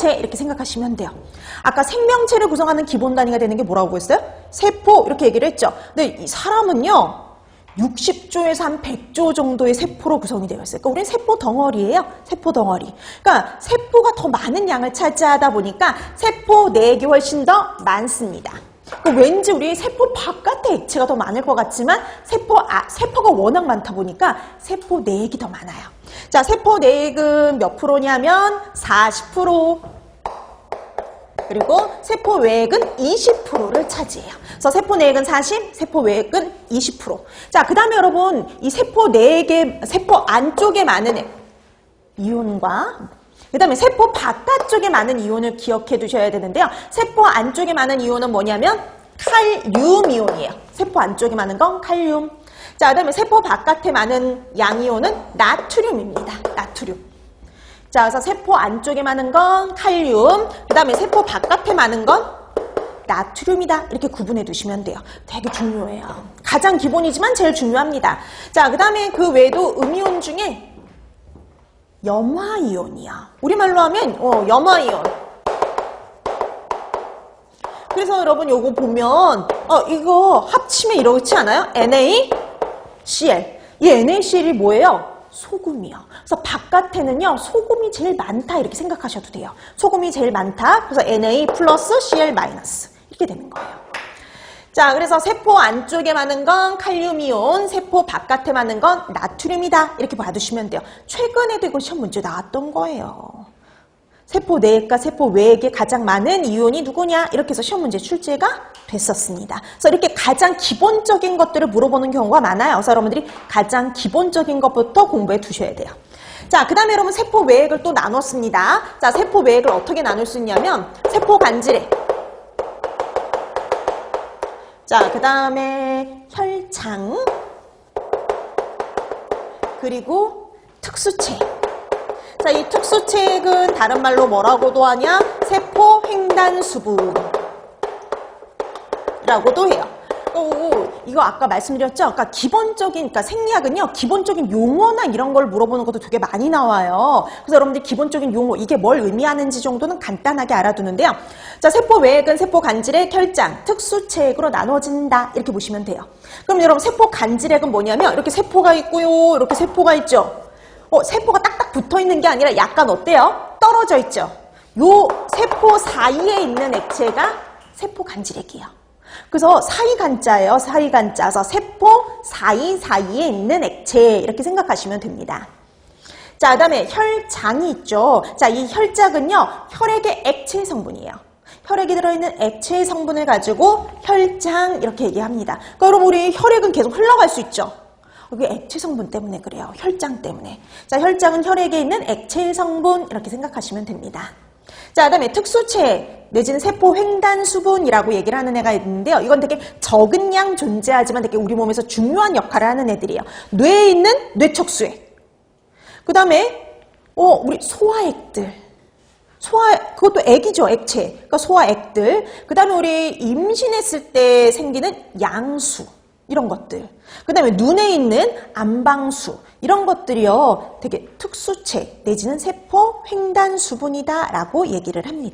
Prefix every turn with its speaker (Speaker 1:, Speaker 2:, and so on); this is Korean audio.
Speaker 1: 생명체 이렇게 생각하시면 돼요. 아까 생명체를 구성하는 기본 단위가 되는 게 뭐라고 했어요? 세포 이렇게 얘기를 했죠. 근데 이 사람은요. 60조에서 한 100조 정도의 세포로 구성이 되어 있어요. 그러니까 우리는 세포 덩어리예요. 세포 덩어리. 그러니까 세포가 더 많은 양을 차지하다 보니까 세포 내액이 훨씬 더 많습니다. 그 왠지 우리 세포 바깥에 액체가 더 많을 것 같지만 세포 아, 세포가 워낙 많다 보니까 세포 내액이 더 많아요. 자, 세포 내액은 몇 프로냐면 40%. 그리고 세포 외액은 20%를 차지해요. 그래서 세포 내액은 40, 세포 외액은 20%. 자, 그 다음에 여러분, 이 세포 내액의, 세포 안쪽에 많은 애- 이온과, 그 다음에 세포 바깥쪽에 많은 이온을 기억해 두셔야 되는데요. 세포 안쪽에 많은 이온은 뭐냐면 칼륨 이온이에요. 세포 안쪽에 많은 건 칼륨. 자, 그 다음에 세포 바깥에 많은 양이온은 나트륨입니다. 나트륨. 자, 그래서 세포 안쪽에 많은 건 칼륨, 그 다음에 세포 바깥에 많은 건 나트륨이다. 이렇게 구분해 두시면 돼요. 되게 중요해요. 가장 기본이지만 제일 중요합니다. 자, 그 다음에 그 외에도 음이온 중에 염화이온이야. 우리말로 하면 어, 염화이온. 그래서 여러분 요거 보면 어 이거 합치면 이렇지 않아요? NaCl. 이 NaCl이 뭐예요? 소금이요. 그래서 바깥에는요 소금이 제일 많다 이렇게 생각하셔도 돼요. 소금이 제일 많다. 그래서 Na 플러스 Cl 마이너스 이렇게 되는 거예요. 자, 그래서 세포 안쪽에 많은 건 칼륨이온, 세포 바깥에 많은 건 나트륨이다. 이렇게 봐두시면 돼요. 최근에도 이거 시험 문제 나왔던 거예요. 세포 내액과 세포 외액에 가장 많은 이온이 누구냐? 이렇게 해서 시험 문제 출제가 됐었습니다. 그래서 이렇게 가장 기본적인 것들을 물어보는 경우가 많아요. 그래서 여러분들이 가장 기본적인 것부터 공부해 두셔야 돼요. 자, 그 다음에 여러분 세포 외액을 또 나눴습니다. 자, 세포 외액을 어떻게 나눌 수 있냐면 세포 간질에 자, 그 다음에 혈장 그리고 특수체 자, 이 특수체액은 다른 말로 뭐라고도 하냐? 세포 횡단수분 라고도 해요. 또 이거 아까 말씀드렸죠? 아까 기본적인 그러니까 생리학은요. 기본적인 용어나 이런 걸 물어보는 것도 되게 많이 나와요. 그래서 여러분들 기본적인 용어 이게 뭘 의미하는지 정도는 간단하게 알아두는데요. 자, 세포 외액은 세포 간질의 혈장, 특수체액으로 나눠진다. 이렇게 보시면 돼요. 그럼 여러분 세포 간질액은 뭐냐면 이렇게 세포가 있고요. 이렇게 세포가 있죠. 어, 세포가 딱딱 붙어 있는 게 아니라 약간 어때요? 떨어져 있죠. 요 세포 사이에 있는 액체가 세포 간질액이에요. 그래서 사이간자예요. 사이간자. 그래서 세포 사이 사이에 있는 액체 이렇게 생각하시면 됩니다. 자, 그 다음에 혈장이 있죠. 자, 이 혈장은요. 혈액의 액체 성분이에요. 혈액에 들어있는 액체 성분을 가지고 혈장 이렇게 얘기합니다. 그러니까 여러분 우리 혈액은 계속 흘러갈 수 있죠. 이게 액체 성분 때문에 그래요. 혈장 때문에. 자, 혈장은 혈액에 있는 액체 성분 이렇게 생각하시면 됩니다. 자, 그다음에 특수체 내지는 세포 횡단 수분이라고 얘기를 하는 애가 있는데요. 이건 되게 적은 양 존재하지만 되게 우리 몸에서 중요한 역할을 하는 애들이에요. 뇌에 있는 뇌척수액. 그다음에 어, 우리 소화액들. 소화 그것도 액이죠, 액체. 그러니까 소화액들. 그 다음에 우리 임신했을 때 생기는 양수. 이런 것들. 그 다음에 눈에 있는 안방수. 이런 것들이요. 되게 특수체 내지는 세포 횡단 수분이다 라고 얘기를 합니다.